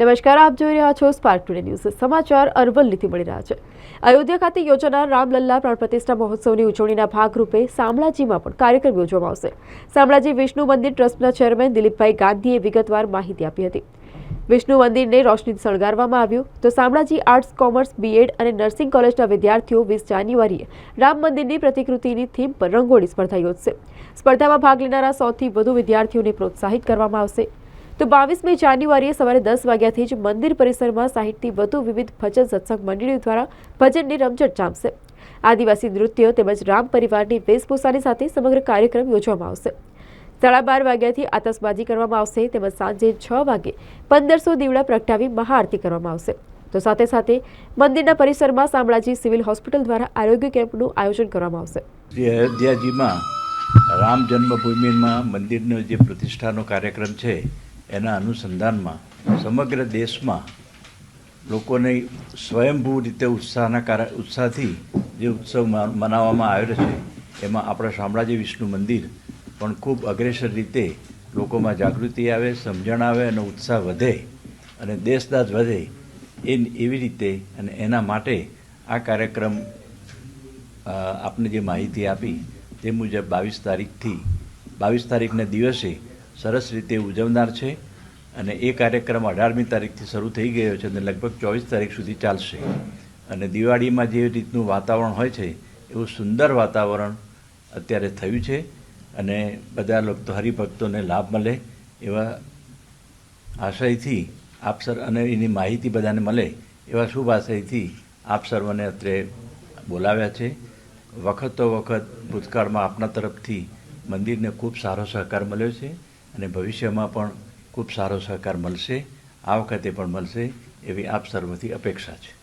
નમસ્કાર, આપ જોઈ રહ્યા છો સ્પાર્ક ટુડે ન્યૂઝ સમાચાર અરવલ્લીથી મળી રહ્યા છે. અયોધ્યા ખાતે યોજાનાર રામલલ્લા પ્રાણ પ્રતિષ્ઠા મહોત્સવની ઉજવણીના ભાગરૂપે શામળાજીમાં પણ કાર્યક્રમ યોજવામાં આવશે. શામળાજી વિષ્ણુ મંદિર ટ્રસ્ટના ચેરમેન દિલીપભાઈ ગાંધીએ વિગતવાર માહિતી આપી હતી. વિષ્ણુ મંદિરને રોશની શણગારવામાં આવ્યું. તો શામળાજી આર્ટ્સ કોમર્સ બીએડ અને નર્સિંગ કોલેજના વિદ્યાર્થીઓ વીસ જાન્યુઆરીએ રામ મંદિરની પ્રતિકૃતિની થીમ પર રંગોળી સ્પર્ધા યોજશે. સ્પર્ધામાં ભાગ લેનારા સૌથી વધુ વિદ્યાર્થીઓને પ્રોત્સાહિત કરવામાં આવશે. તો બાવીસમી જાન્યુઆરીએ સવારે દસ વાગ્યાથી જ મંદિર પરિસરમાં સાહીઠથી વધુ વિવિધ ભજન સત્સંગ મંડળીઓ દ્વારા ભજનની રમઝટ જામશે. આદિવાસી નૃત્યો તેમજ રામ પરિવારની વેશભૂષાની સાથે સમગ્ર કાર્યક્રમ યોજવામાં આવશે. સાડા બાર વાગ્યાથી આતશબાજી કરવામાં આવશે તેમજ સાંજે છ વાગે પંદરસો દીવડા પ્રગટાવી મહાઆરતી કરવામાં આવશે. તો સાથે સાથે મંદિરના પરિસરમાં શામળાજી સિવિલ હોસ્પિટલ દ્વારા આરોગ્ય કેમ્પનું આયોજન કરવામાં આવશે. જે અયોધ્યાજીમાં રામ જન્મભૂમિમાં મંદિરનો જે પ્રતિષ્ઠાનો કાર્યક્રમ છે એના અનુસંધાનમાં સમગ્ર દેશમાં લોકોને સ્વયંભૂ રીતે ઉત્સાહના કાર ઉત્સાહથી જે ઉત્સવ મનાવવામાં આવ્યો છે, એમાં આપણા શામળાજી વિષ્ણુ મંદિર પણ ખૂબ અગ્રેસર રીતે લોકોમાં જાગૃતિ આવે, સમજણ આવે અને ઉત્સાહ વધે અને દેશદાજ વધે એ એવી રીતે અને એના માટે આ કાર્યક્રમ આપને જે માહિતી આપી તે મુજબ બાવીસ તારીખથી, બાવીસ તારીખના દિવસે સરસ રીતે ઉજવનાર છે. અને એ કાર્યક્રમ અઢારમી તારીખથી શરૂ થઈ ગયો છે અને લગભગ ચોવીસ તારીખ સુધી ચાલશે. અને દિવાળીમાં જે રીતનું વાતાવરણ હોય છે, એવું સુંદર વાતાવરણ અત્યારે થયું છે અને બધા લોકો હરિભક્તોને લાભ મળે એવા આશયથી આપ સર, અને એની માહિતી બધાને મળે એવા શુભ આશયથી આપ સર્વને અત્રે બોલાવ્યા છે. વખતો વખત ભૂતકાળમાં આપના તરફથી મંદિરને ખૂબ સારો સહકાર મળ્યો છે અને ભવિષ્યમાં પણ ખૂબ સારો સહકાર મળશે આ વખતે પણ મળશે એવી આપ સર્વથી અપેક્ષા છે.